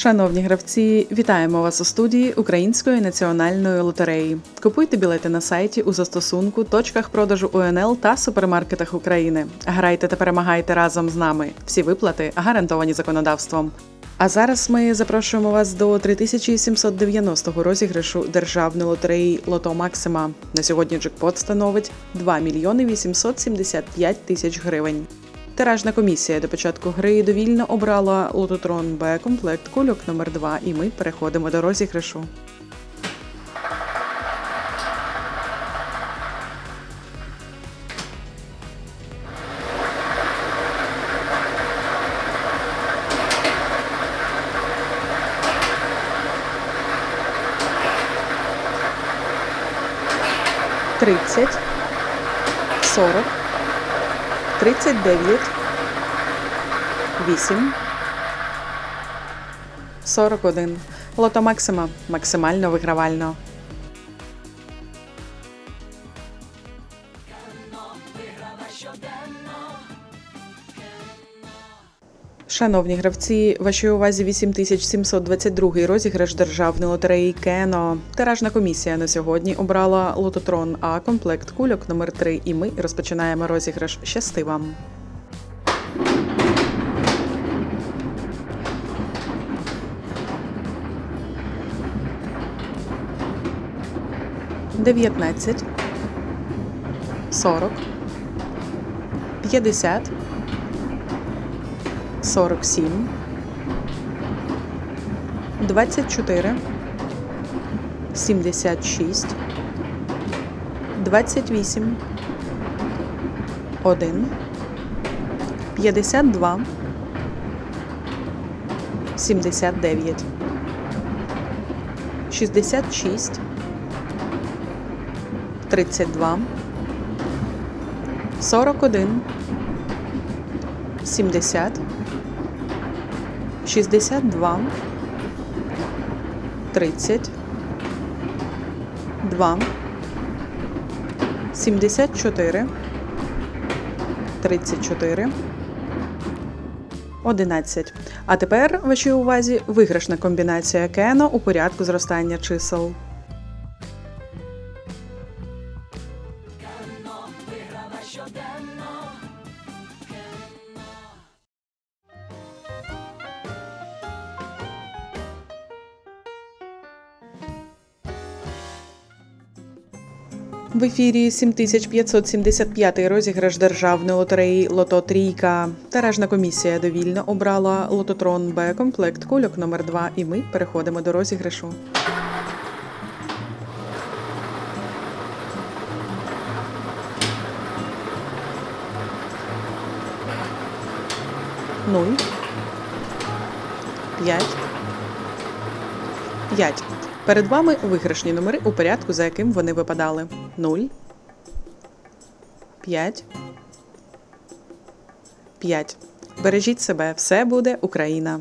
Шановні гравці, вітаємо вас у студії Української національної лотереї. Купуйте білети на сайті у застосунку, точках продажу УНЛ та супермаркетах України. Грайте та перемагайте разом з нами. Всі виплати гарантовані законодавством. А зараз ми запрошуємо вас до 3790-го розіграшу державної лотереї Лото Максима. На сьогодні джекпот становить 2 мільйони 875 тисяч гривень. Тиражна комісія до початку гри довільно обрала лототрон Б комплект кульок номер 2 і ми переходимо до розіграшу. Тридцять, сорок, тридцять дев'ять, вісім, сорок один. Лото Максима максимально вигравально. Шановні гравці, вашій увазі 8722 розіграш державної лотереї Кено. Тиражна комісія на сьогодні обрала лототрон А комплект кульок номер 3 і ми розпочинаємо розіграш. Щасти вам! Дев'ятнадцять, сорок, п'ятдесят, сорок сім, двадцять чотири, сімдесят шість, двадцять вісім, один, п'ятдесят два, сімдесят дев'ять, шістдесят шість. 32, 41, 70, 62, 30, 2, 74, 34, 11. А тепер вашій увазі виграшна комбінація Кено у порядку зростання чисел. В ефірі 7575 розіграш державної лотереї Лото Трійка. Тиражна комісія довільно обрала лототрон Б комплект кульок номер 2 і ми переходимо до розіграшу. Нуль. П'ять. П'ять. Перед вами виграшні номери у порядку, за яким вони випадали. 0, 5, 5. Бережіть себе, все буде Україна!